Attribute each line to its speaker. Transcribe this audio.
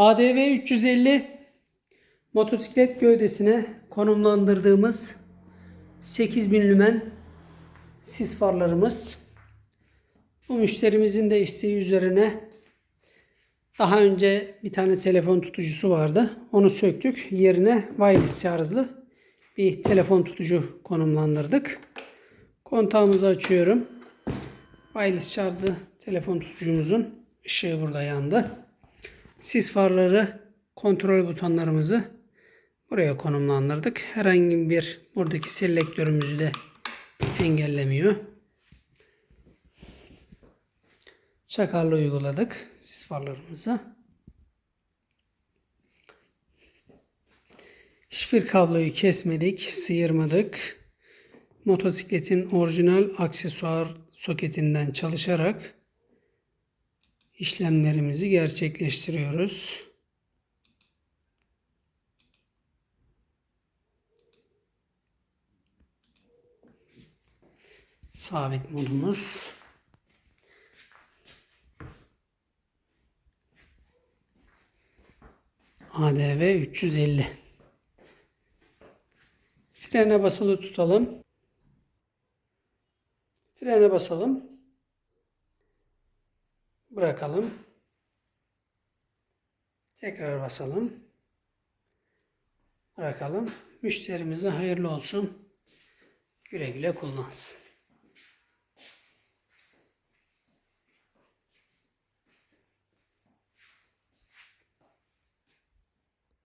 Speaker 1: ADV 350 motosiklet gövdesine konumlandırdığımız 8000 lümen sis farlarımız. Bu müşterimizin de isteği üzerine daha önce bir tane telefon tutucusu vardı. Onu söktük. Yerine wireless şarjlı bir telefon tutucu konumlandırdık. Kontağımızı açıyorum. Wireless şarjlı telefon tutucumuzun ışığı burada yandı. Sis farları kontrol butonlarımızı buraya konumlandırdık. Herhangi bir buradaki selektörümüzü de engellemiyor. Çakarlı uyguladık sis farlarımızı. Hiçbir kabloyu kesmedik, sıyırmadık. Motosikletin orijinal aksesuar soketinden çalışarak işlemlerimizi gerçekleştiriyoruz. Sabit modumuz. ADV 350. Frene basılı tutalım. Frene basalım. Bırakalım. Tekrar basalım. Bırakalım. Müşterimize hayırlı olsun. Güle güle kullansın.